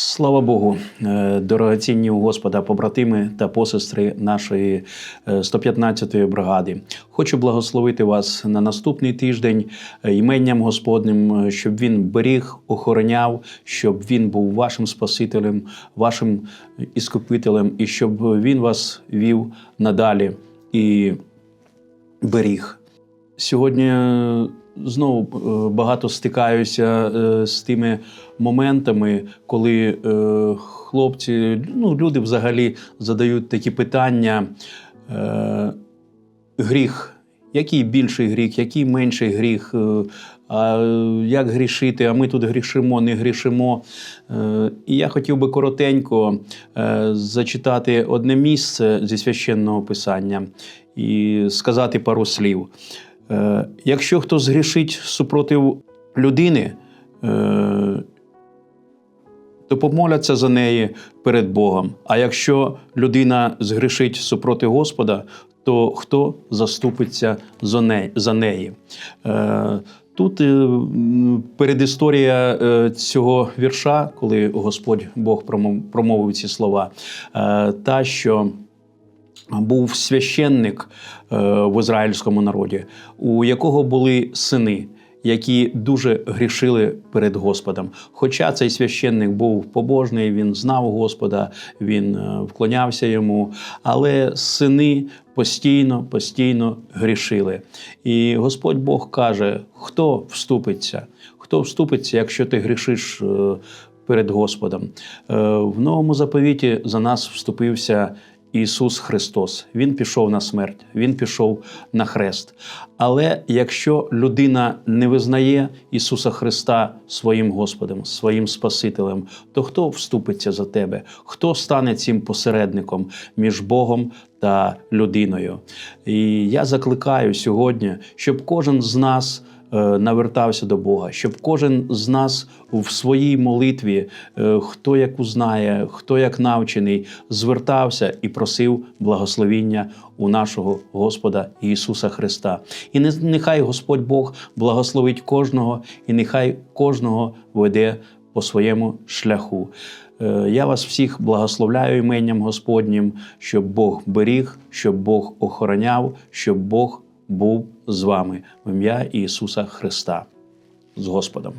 Слава Богу, е, дорогоцінні Господа, побратими та посестри нашої е, 115-ї бригади. Хочу благословити вас на наступний тиждень е, іменням Господним, е, щоб він беріг, охороняв, щоб він був вашим Спасителем, вашим іскупителем, і щоб він вас вів надалі і беріг. Сьогодні е, знову е, багато стикаюся е, з тими моментами, коли е, хлопці, ну, люди взагалі задають такі питання. Гріх. Який більший гріх, який менший гріх, а як грішити, а ми тут грішимо, не грішимо. І я хотів би коротенько зачитати одне місце зі священного писання і сказати пару слів. Е, Якщо хто згрішить супротив людини, е, то помоляться за неї перед Богом. А якщо людина згрішить супроти Господа, то хто заступиться за неї? Е, Тут передісторія цього вірша, коли Господь Бог промо- промовив ці слова, та що був священник е, в ізраїльському народі, у якого були сини, які дуже грішили перед Господом. Хоча цей священник був побожний, він знав Господа, він е, вклонявся йому, але сини постійно, постійно грішили. І Господь Бог каже: хто вступиться? Хто вступиться, якщо ти грішиш е, перед Господом? В новому заповіті за нас вступився. Ісус Христос, Він пішов на смерть, Він пішов на хрест. Але якщо людина не визнає Ісуса Христа своїм Господом, своїм Спасителем, то хто вступиться за тебе? Хто стане цим посередником між Богом та людиною? І я закликаю сьогодні, щоб кожен з нас навертався до Бога, щоб кожен з нас в своїй молитві, е, хто як узнає, хто як навчений, звертався і просив благословіння у нашого Господа Ісуса Христа. І не- нехай Господь Бог благословить кожного, і нехай кожного веде по своєму шляху. Е, Я вас всіх благословляю іменням Господнім, щоб Бог беріг, щоб Бог охороняв, щоб Бог був з вами в ім'я Ісуса Христа. З Господом.